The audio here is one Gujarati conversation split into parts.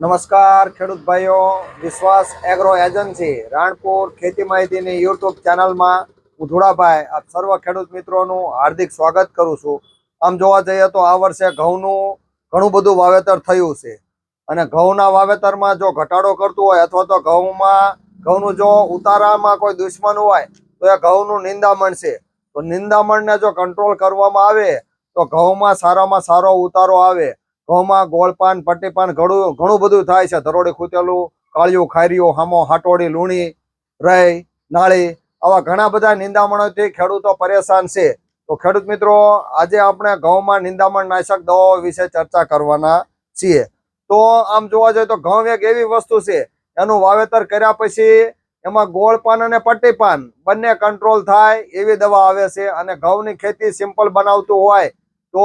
નમસ્કાર, ખેડૂત ભાઈઓ. વિશ્વાસ એગ્રો એજન્સી, રાણપુર ખેતી માહિતીની યુટ્યુબ ચેનલમાં હું ધુડાભાઈ આપ સર્વ ખેડૂત મિત્રોનું હાર્દિક સ્વાગત કરું છું. આમ જોવા જઈએ તો આ વર્ષે ઘઉંનું ઘણું બધું વાવેતર થયું છે. અને ઘઉંના વાવેતરમાં જો ઘટાડો કરતું હોય અથવા તો ઘઉંમાં, ઘઉંનું જો ઉતારામાં કોઈ દુશ્મન હોય, તો એ ઘઉંનું નિંદામણ છે. તો નિંદામણને જો કંટ્રોલ કરવામાં આવે, તો ઘઉંમાં સારામાં સારો ઉતારો આવે. ઘઉંમાં ગોળપાન, પટ્ટીપાન ઘણું ઘણું બધું થાય છે. ધરોડી ખૂતેલું કાળિયું ખાર્યું હામો, હાટોડી, લૂણી, રઈ, નાળી, આવા ઘણા બધા નિંદામણોથી ખેડૂતો પરેશાન છે. તો ખેડૂત મિત્રો, આજે આપણે ઘઉંમાં નિંદામણ નાશક દવાઓ વિશે ચર્ચા કરવાના છીએ. તો આમ જોવા જઈએ તો ઘઉં એક એવી વસ્તુ છે, એનું વાવેતર કર્યા પછી એમાં ગોળપાન અને પટ્ટીપાન બંને કંટ્રોલ થાય એવી દવા આવે છે અને ઘઉંની ખેતી સિમ્પલ બનાવતું હોય તો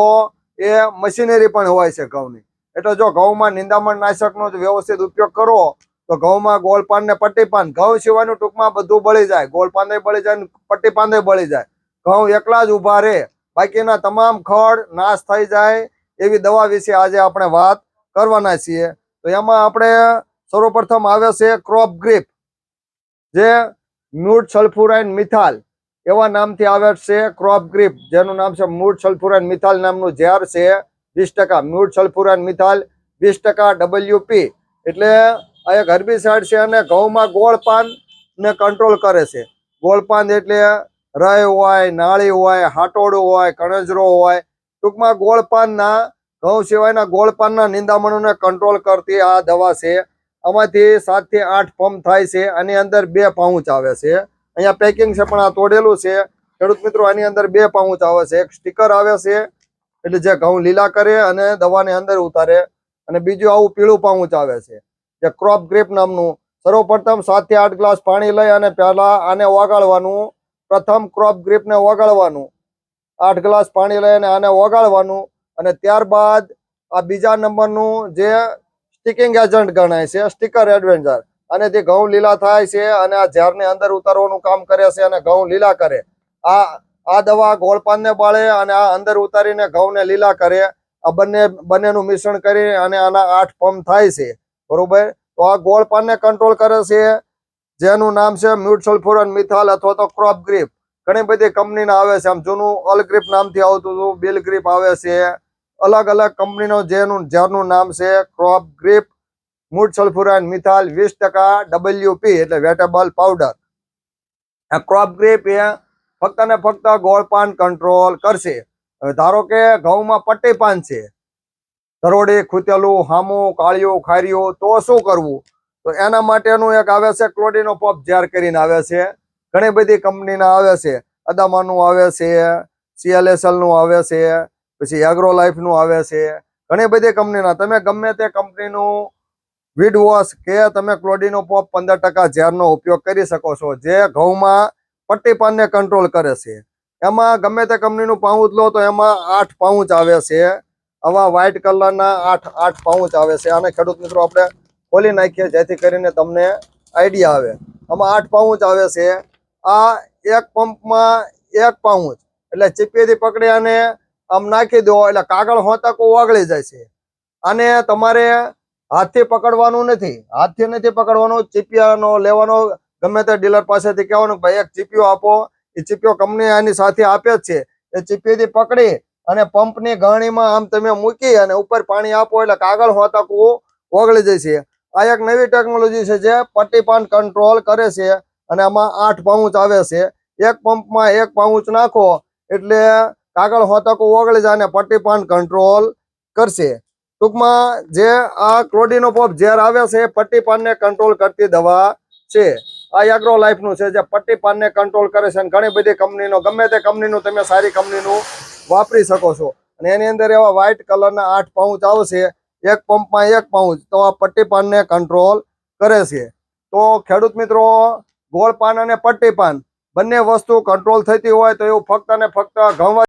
એ મશીનરી પણ હોય છે ઘઉંની. એટલે જો ઘઉંમાં નિંદામણ નાશકનો જ વ્યવસ્થિત ઉપયોગ કરો, તો ઘઉંમાં ગોળપાન ને પટ્ટીપાન, ઘઉં સિવાયનું ટૂંકમાં બધું બળી જાય. ગોળપાન બળી જાય પટ્ટીપાન બળી જાય. ઘઉં એકલા જ ઊભા રહે. બાકીના તમામ ખડ નાશ થઈ જાય એવી દવા વિશે આજે આપણે વાત કરવાના છીએ. તો એમાં આપણે સર્વપ્રથમ આવે છે ક્રોપ ગ્રીપ જે મ્યુટ સલ્ફુરાઇન મિથાલ એવા નામથી આવે છે ક્રોપ ગ્રીપ જેનું નામ છે મૂળ સલ્ફુરાન મિથાલ નામનું ઝેર છે. વીસ ટકા મૂળ સલ્ફુરાન મિથાલ વીસ ટકા ડબલ્યુપી એટલે આ એક હર્બિસાઇડ છે અને ઘઉંમાં ગોળપાનને કંટ્રોલ કરે છે. ગોળપાન એટલે રય હોય, નાળી હોય, હાટોડું હોય, કણજરો હોય. ટૂંકમાં ગોળપાનના ઘઉં સિવાયના ગોળપાનના નિંદામણોને કંટ્રોલ કરતી આ દવા છે. આમાંથી સાતથી આઠ પંપ થાય છે. આની અંદર બે પાઉચ આવે છે. અહીંયા પેકિંગ છે, પણ આ તોડેલું છે. ખેડૂત મિત્રો, આની અંદર બે પાઉચ આવે છે. એક સ્ટીકર આવે છે, એટલે જે ઘઉં લીલા કરે અને દવાને અંદર ઉતારે. અને બીજું આવું પીળું પાઉચ આવે છે, જે ક્રોપ ગ્રીપ નામનું. સર્વપ્રથમ સાતથી આઠ ગ્લાસ પાણી લઈ અને પહેલા આને ઓગાળવાનું. પ્રથમ ક્રોપ ગ્રીપને ઓગાળવાનું. આઠ ગ્લાસ પાણી લઈ અને આને ઓગાળવાનું. અને ત્યારબાદ આ બીજા નંબરનું જે સ્ટિકિંગ એજન્ટ ગણાય છે સ્ટીકર એડવેન્ચર અને તે ઘઉં લીલા થાય છે અને આ ઝાડને અંદર ઉતારવાનું કામ કરે છે અને ઘઉં લીલા કરે. આ આ દવા ગોળપાનને બાળે અને આ અંદર ઉતારીને ઘઉંને લીલા કરે. આ બંને, બંનેનું મિશ્રણ કરી અને આના આઠ પંપ થાય છે. બરોબર? તો આ ગોળપાનને કંટ્રોલ કરે છે, જેનું નામ છે મ્યુટ સલ્ફોરન મિથાલ અથવા તો ક્રોપ ગ્રીપ. ઘણી બધી કંપનીના આવે છે, આમ જૂનું અલ ગ્રીપ નામથી આવતું હતું, બિલ ગ્રીપ આવે છે. અલગ અલગ કંપનીનો જેનું જેનું નામ છે ક્રોપ ગ્રીપ મૂળ સલ્ફુરાન મિથાલ વીસ ટકા ડબલ્યુપી એટલે વેટેબલ પાવડર. આ ક્રોપ ગ્રીપ એ ફક્ત ને ફક્ત ગોળપાન કંટ્રોલ કરશે. ધારો કે ઘઉંમાં પટ્ટી પાન છે. ધરોડી ખૂતેલું, હામું, કાળિયું, ખાર્યું, તો શું કરવું? તો એના માટેનું એક આવે છે ક્લોડીનો પોપ ઝેર કરીને આવે છે. ઘણી બધી કંપનીના આવે છે. અદામાનું આવે છે સીએલએસએલનું આવે છે, પછી એગ્રો લાઈફનું આવે છે. ઘણી બધી કંપનીના. તમે ગમે તે કંપનીનું વીડ વોશ કે તમે ક્લોડીનો પોપ પંદર ટકા ઝેરનો ઉપયોગ કરી શકો છો, જે ઘઉંમાં પટ્ટી પાનને કંટ્રોલ કરે છે. એમાં ગમે તે કંપનીનું પાઉચ લો તો એમાં આઠ પાઉચ આવે છે. આવા વ્હાઇટ કલરના આઠ આઠ પાઉચ આવે છે. અને ખેડૂત મિત્રો, આપણે ખોલી નાખીએ જેથી કરીને તમને આઈડિયા આવે. આમાં આઠ પાઉચ આવે છે. આ એક પંપમાં એક પાઉચ. એટલે ચીપીથી પકડી અને આમ નાખી દો, એટલે કાગળ હોતકો ઓગળી જાય છે. અને તમારે હાથથી પકડવાનું નથી. હાથથી નથી પકડવાનું, ચીપિયાનો લેવાનો, ગમે તે ડીલર પાસેથી કહેવાનું ભાઈ એક ચીપિયો આપો. એ ચીપિયો કંપની આની સાથે આપે જ છે. એ ચીપીથી પકડી અને પંપની ગરણીમાં આમ તમે મૂકી અને ઉપર પાણી આપો એટલે કાગળ હોતકવું ઓગળી છે. આ એક નવી ટેકનોલોજી છે જે પટ્ટી પાન કંટ્રોલ કરે છે અને આમાં આઠ પાઉચ આવે છે. એક પંપમાં એક પાઉચ નાખો એટલે કાગળ હોતકો ઓગળી જાય અને પટ્ટી પાન કંટ્રોલ કરશે. ટૂંકમાં જે આ ક્લોડીનો પોપ ઝેર આવે છે પટ્ટી પાનને કંટ્રોલ કરતી દવા છે. આ એગ્રો લાઈફનું છે જે પટ્ટી પાનને કંટ્રોલ કરે છે અને ઘણી બધી કંપનીનો ગમે તે કંપનીનું તમે સારી કંપનીનું વાપરી શકો છો. અને એની અંદર એવા વ્હાઇટ કલરના આઠ પાઉચ આવશે. એક પંપમાં એક પાઉચ તો આ પટ્ટી પાનને કંટ્રોલ કરે છે. તો ખેડૂત મિત્રો ગોળ પાન અને પટ્ટી પાન બંને વસ્તુ કંટ્રોલ થતી હોય તો એવું ફક્ત ને ફક્ત ઘઉં